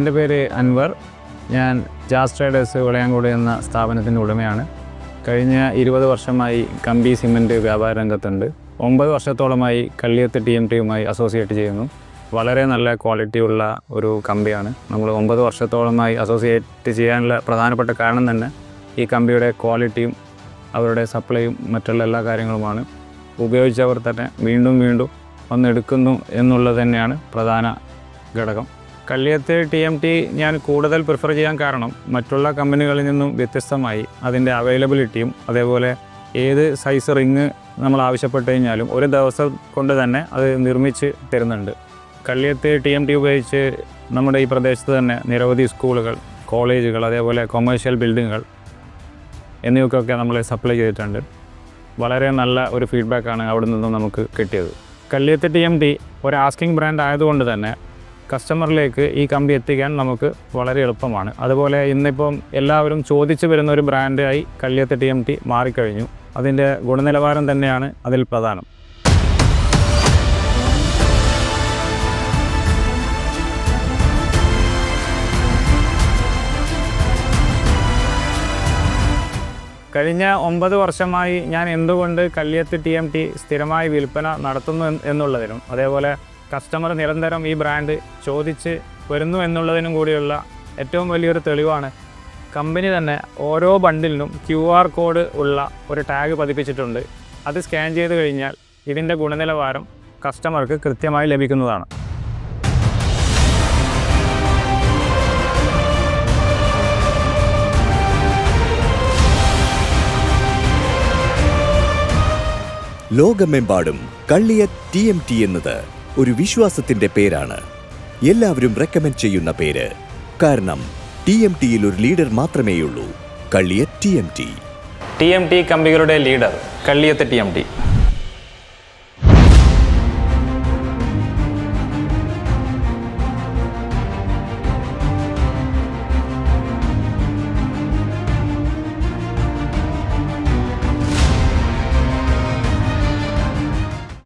എന്റെ പേര് അൻവർ. ഞാൻ ജാസ് ട്രേഡേഴ്സ് വിളയാങ്കോട് എന്ന സ്ഥാപനത്തിന്റെ ഉടമയാണ്. കഴിഞ്ഞ ഇരുപത് വർഷമായി കമ്പി സിമന്റ് വ്യാപാര രംഗത്തുണ്ട്. ഒമ്പത് വർഷത്തോളമായി കള്ളിയത്ത് ടി എം ടിയുമായി അസോസിയേറ്റ് ചെയ്യുന്നു. വളരെ നല്ല ക്വാളിറ്റിയുള്ള ഒരു കമ്പിയാണ്. നമ്മൾ ഒമ്പത് വർഷത്തോളമായി അസോസിയേറ്റ് ചെയ്യാനുള്ള പ്രധാനപ്പെട്ട കാരണം തന്നെ ഈ കമ്പിയുടെ ക്വാളിറ്റിയും അവരുടെ സപ്ലൈയും മറ്റുള്ള എല്ലാ കാര്യങ്ങളുമാണ്. ഉപയോഗിച്ചവർ തന്നെ വീണ്ടും വീണ്ടും വന്നെടുക്കുന്നു എന്നുള്ളത് തന്നെയാണ് പ്രധാന ഘടകം. കള്ളിയത്ത് ടി എം ടി ഞാൻ കൂടുതൽ പ്രിഫർ ചെയ്യാൻ കാരണം മറ്റുള്ള കമ്പനികളിൽ നിന്നും വ്യത്യസ്തമായി അതിന്റെ അവൈലബിലിറ്റിയും അതേപോലെ ഏത് സൈസ് റിങ് നമ്മൾ ആവശ്യപ്പെട്ട് കഴിഞ്ഞാലും ഒരു ദിവസം കൊണ്ട് തന്നെ അത് നിർമ്മിച്ച് തരുന്നുണ്ട്. കല്ലിയത്ത് ടി എം ടി ഉപയോഗിച്ച് നമ്മുടെ ഈ പ്രദേശത്ത് തന്നെ നിരവധി സ്കൂളുകൾ കോളേജുകൾ അതേപോലെ കൊമേഴ്ഷ്യൽ ബിൽഡിങ്ങുകൾ എന്നിവയ്ക്കൊക്കെ നമ്മൾ സപ്ലൈ ചെയ്തിട്ടുണ്ട്. വളരെ നല്ല ഒരു ഫീഡ്ബാക്കാണ് അവിടെ നിന്നും നമുക്ക് കിട്ടിയത്. കല്ലിയത്ത് ടി എം ടി ഒരു ആസ്കിംഗ് ബ്രാൻഡ് ആയതുകൊണ്ട് തന്നെ കസ്റ്റമറിലേക്ക് ഈ കമ്പി എത്തിക്കാൻ നമുക്ക് വളരെ എളുപ്പമാണ്. അതുപോലെ ഇന്നിപ്പം എല്ലാവരും ചോദിച്ചു വരുന്ന ഒരു ബ്രാൻഡായി കല്യത്ത് ടി എം ടി മാറിക്കഴിഞ്ഞു. അതിന്റെ ഗുണനിലവാരം തന്നെയാണ് അതിൽ പ്രധാനം. കഴിഞ്ഞ ഒമ്പത് വർഷമായി ഞാൻ എന്തുകൊണ്ട് കല്യത്ത് ടി എം ടി സ്ഥിരമായി വിൽപ്പന നടത്തുന്നു എന്ന് എന്നുള്ളതിനും അതേപോലെ കസ്റ്റമർ നിരന്തരം ഈ ബ്രാൻഡ് ചോദിച്ച് വരുന്നു എന്നുള്ളതിനും കൂടിയുള്ള ഏറ്റവും വലിയൊരു തെളിവാണ്. കമ്പനി തന്നെ ഓരോ ബണ്ടിലിനും ക്യു ആർ കോഡ് ഉള്ള ഒരു ടാഗ് പതിപ്പിച്ചിട്ടുണ്ട്. അത് സ്കാൻ ചെയ്ത് കഴിഞ്ഞാൽ ഇതിന്റെ ഗുണനിലവാരം കസ്റ്റമർക്ക് കൃത്യമായി ലഭിക്കുന്നതാണ്. ലോകമെമ്പാടും കള്ളിയ ടി എം ടി എന്നത് ഒരു വിശ്വാസത്തിന്റെ പേരാണ്. എല്ലാവരും റെക്കമെൻഡ് ചെയ്യുന്ന പേര്. കാരണം ടി എം ടിയിൽ ഒരു ലീഡർ മാത്രമേയുള്ളൂ. കള്ളിയ T M T T M T കമ്പികളുടെ leader കള്ളിയത്ത് ടി എം ടി